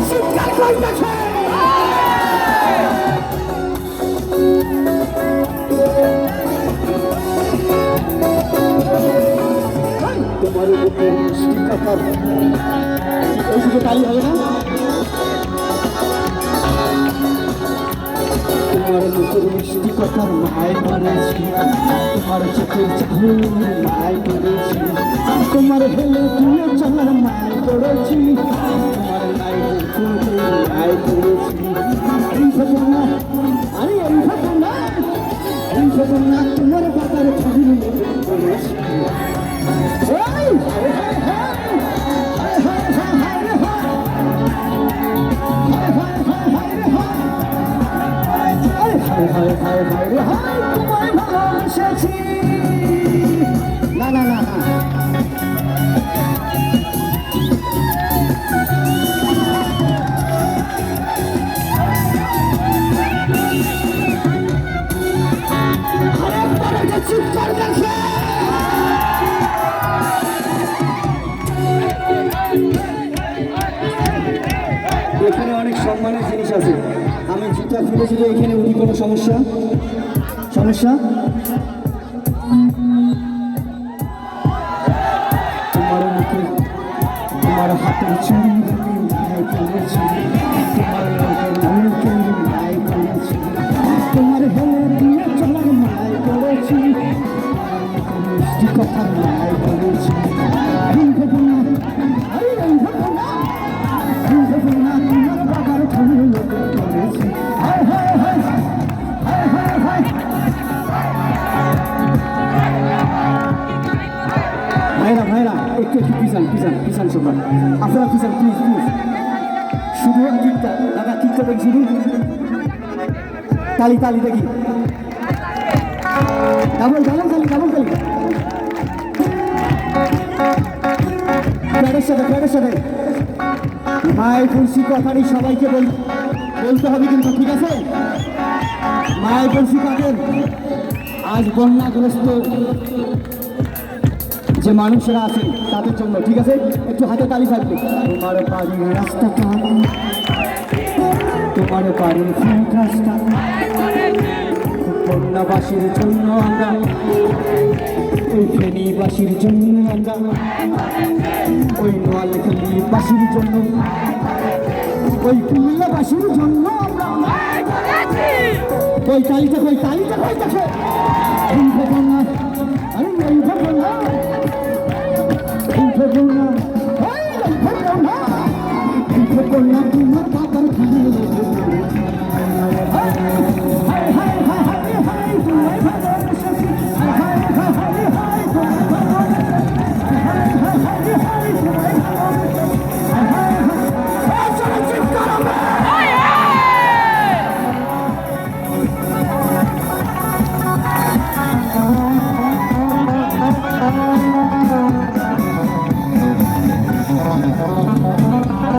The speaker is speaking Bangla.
চিৎকার করিতেছে তোমার উপর শিক্ষাকার ওইদিকে তাই হবে না তোমার মুখের মিষ্টি কথার মায় করেছি তোমার চোখের চাহুর মায় এখানে অনেক সম্মানের জিনিস আছে। আমি জুতা ছিল এখানে উনি সমস্যা? সমস্যা? তোমার হাতের চুরি তোমার ভাইরা ভাইরা, একটু একটু পিছান পিছান পিছান সবাই। আপনারা পিছান প্লিজ প্লিজ শুধু কিকটা দাদা কিকটা দেখি শুধু। তালি তালি দেখি। ডাবল ডাবল তালি ডাবল তালি প্যারের সাথে প্যারের সাথে। মায়ের তুলসী কথাটি সবাইকে বল বলতে হবে কিন্তু, ঠিক আছে? মায়ের তুলসী কাকের আজ বন্যাগ্রস্ত যে মানুষরা আছেন তাদের জন্য ঠিক আছে একটু হাতে তালি থাকবে তোমার বাড়ির রাস্তাটা তোমার বাড়ির রাস্তা বন্যাবাসীর জন্য আমরা ওই ফেনীবাসীর জন্য আমরা ওই নোয়ালখালীবাসীর জন্য ওই কুমিল্লাবাসীর জন্য ওই তালিটা কই তালিটা কই দেখো এই ঘটনা দেব না।